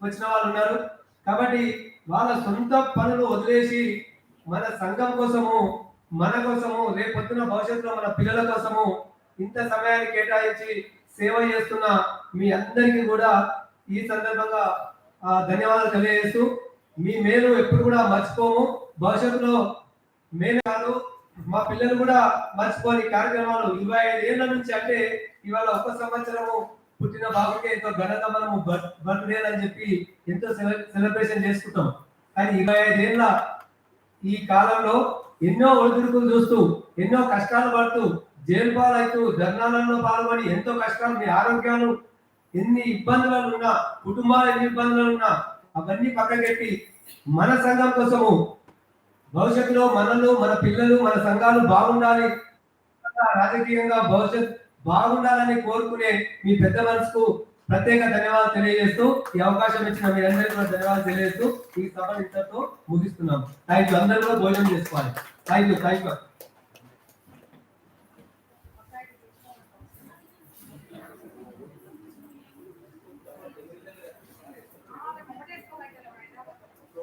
వచ్చిన వాళ్ళు ఉన్నారు. కాబట్టి వాళ్ళ సొంత పనులు వదిలేసి మన సంఘం కోసము మన కోసము రేపొద్దున భవిష్యత్తులో మన పిల్లల కోసము ఇంత సమయాన్ని కేటాయించి సేవ చేస్తున్న మీ అందరికీ కూడా ఈ సందర్భంగా ధన్యవాదాలు తెలియజేస్తూ మీ మేలు ఎప్పుడు కూడా మర్చిపోము. భవిష్యత్తులో మేము కాదు మా పిల్లలు కూడా మర్చిపోని కార్యక్రమాలు ఇరవై ఐదు ఏళ్ళ నుంచి అంటే ఇవాళ ఒక సంవత్సరము పుట్టిన బాబుకే ఎంతో ఘనత మనము బర్త్డే అని చెప్పి ఎంతో సెలబ్రేషన్ చేసుకుంటాం. కానీ ఇరవై ఐదేళ్ళ ఈ కాలంలో ఎన్నో ఒడిదుడుకులు చూస్తూ ఎన్నో కష్టాలు పడుతూ జైలు పాలవుతూ ధర్నాలలో పాల్గొని ఎంతో కష్టాలు మీ ఆరోగ్యాలు ఎన్ని ఇబ్బందులు ఉన్నా కుటుంబాలు ఎన్ని ఇబ్బందులు ఉన్నా అవన్నీ పక్కకెట్టి మన సంఘం కోసము భవిష్యత్తులో మనలు మన పిల్లలు మన సంఘాలు బాగుండాలి. రాజకీయంగా భవిష్యత్ బాగుండాలని కోరుకునే మీ పెద్ద మనసుకు ప్రత్యేక ధన్యవాదాలు తెలియజేస్తూ ఈ అవకాశం ఇచ్చిన మీ అందరికీ కూడా ధన్యవాదాలు తెలియజేస్తూ ఈ సభ ఇంతతో ముగిస్తున్నాం. థ్యాంక్ యూ అందరూ కూడా భోజనం చేసుకోవాలి. Thank you thank you